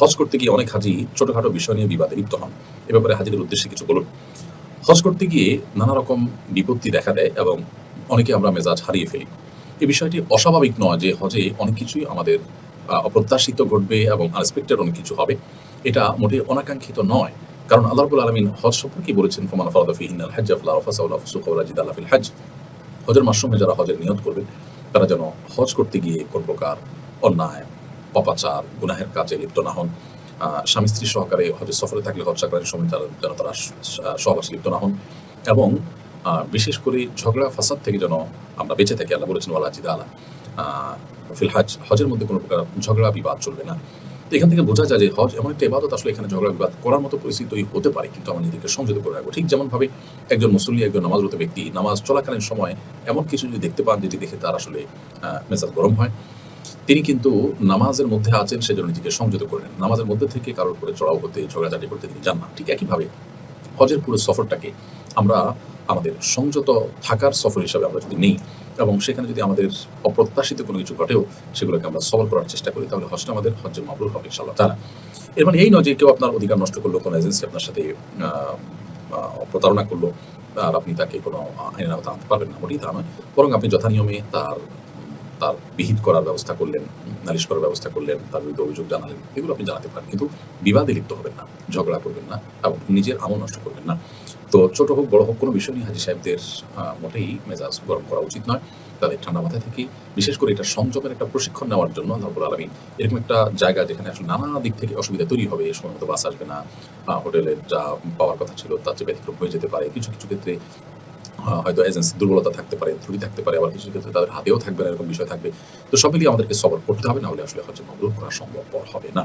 হজ করতে গিয়ে অনেক হাজি ছোটখাটো বিষয় নিয়ে বিবাদে লিপ্ত হন। এ ব্যাপারে হাজিদের উদ্দেশ্যে কিছু বলুন। হজ করতে গিয়ে নানা রকম বিপত্তি দেখা দেয় এবং অনেকে আমরা মেজাজ হারিয়ে ফেলি। এই বিষয়টি অস্বাভাবিক নয় যে হজে অনেক কিছুই আমাদের অপ্রত্যাশিত ঘটবে এবং আনএক্সপেক্টেড অনেক কিছু হবে। এটা মোটে অনাকাঙ্ক্ষিত নয়। কারণ আল্লাহ রাব্বুল আলামিন হজ সম্পর্কে বলেছেন, ফমান ফারাদা ফিহি ইন্নাল হাজ্জ ফালা রাফাসা ওয়ালা ফুসুকা ওয়ালা জিদালা হজ হজের মাসুমে যারা হজের নিয়ত করবেন তারা যেন হজ করতে গিয়ে কোন প্রকার অন্যায় পাপাচার গুনাহের কাজে লিপ্ত না হন স্বামী স্ত্রী সহকারে হজের সফরে থাকলে হজ সময় তারা যেন তারা সহবাসে লিপ্ত না হন এবং বিশেষ করে ঝগড়া, ফাসাদ থেকে যেন আমরা বেঁচে থাকি, আল্লাহ বলেছেন, ওয়ালা জিদা আলা ফিল হজ, হজের মধ্যে কোনো প্রকার ঝগড়া, বিবাদ চলবে না। তো এখান থেকে বোঝা যায় যে হজ এমন একটা ইবাদত, আসলে এখানে ঝগড়া, বিবাদ করার মতো পরিস্থিতি তৈরি হতে পারে, কিন্তু আমরা নিজেকে সংযত করে রাখব। ঠিক যেমনভাবে একজন মুসল্লি, একজন নামাজরত ব্যক্তি নামাজ চলাকালীন সময় এমন কিছু যদি দেখতে পান, যেটি দেখে তার আসলে মেজাজ গরম হয় তিনি কিন্তু নামাজের মধ্যে আছেন, সেজন্য নিজেকে সংযত করে নেন। নামাজের মধ্যে থেকে কারোর উপরে চড়াও হতে ঝগড়াঝাটি করতে তিনি যান না। ঠিক একইভাবে হজের পুরো সফরটাকে আমরা আমাদের সংযত থাকার সফর হিসাবে আমরা যদি নেই এবং সেখানে যদি আমাদের অপ্রত্যাশিত কোনো কিছু ঘটেও, সেগুলোকে আমরা সবল করার চেষ্টা করি, তাহলে হজটা আমাদের হজ্জে মাবরুর হবে ইনশাল্লাহ তারা এর মানে এই নয় যে কেউ আপনার অধিকার নষ্ট করল, কোনো এজেন্সি আপনার সাথে প্রতারণা করল, আর আপনি তাকে কোনো আইনের আওতা আনতে পারবেন না। মোটেই তা নয়। বরং আপনি যথানিয়মে তার তার বিহিত করার ব্যবস্থা করলেন, নালিশ করার ব্যবস্থা করলেন, তার বিরুদ্ধে অভিযোগ জানালেন, এগুলো আপনি জানাতে পারেন। কিন্তু বিবাদে লিপ্ত হবেন না, ঝগড়া করবেন না এবং নিজের আমল নষ্ট করবেন না। তো ছোট হোক, বড় হোক, কোনো বিষয় নিয়ে হাজি সাহেবদের মোটেই মেজাজ গরম করা উচিত নয়। তাদের ঠান্ডা মাথায় থেকে বিশেষ করে এটা সংযমের একটা প্রশিক্ষণ নেওয়ার জন্য আল্লাহ রাব্বুল আলামিন এরকম একটা জায়গা যেখানে আসলে নানা দিক থেকে অসুবিধা তৈরি হবে। এই সময় মতো বাস আসবে না হোটেলের যা পাওয়ার কথা ছিল তার চেয়ে ব্যতিক্রম হয়ে যেতে পারে। কিছু কিছু ক্ষেত্রে হয়তো এজেন্সি দুর্বলতা থাকতে পারে, ত্রুটি থাকতে পারে, আবার কিছু ক্ষেত্রে তাদের হাতেও থাকবে না, এরকম বিষয় থাকবে। তো সব আমাদেরকে সবর করতে হবে, না হলে আসলে হচ্ছে মাবরুর করা সম্ভবপর হবে না।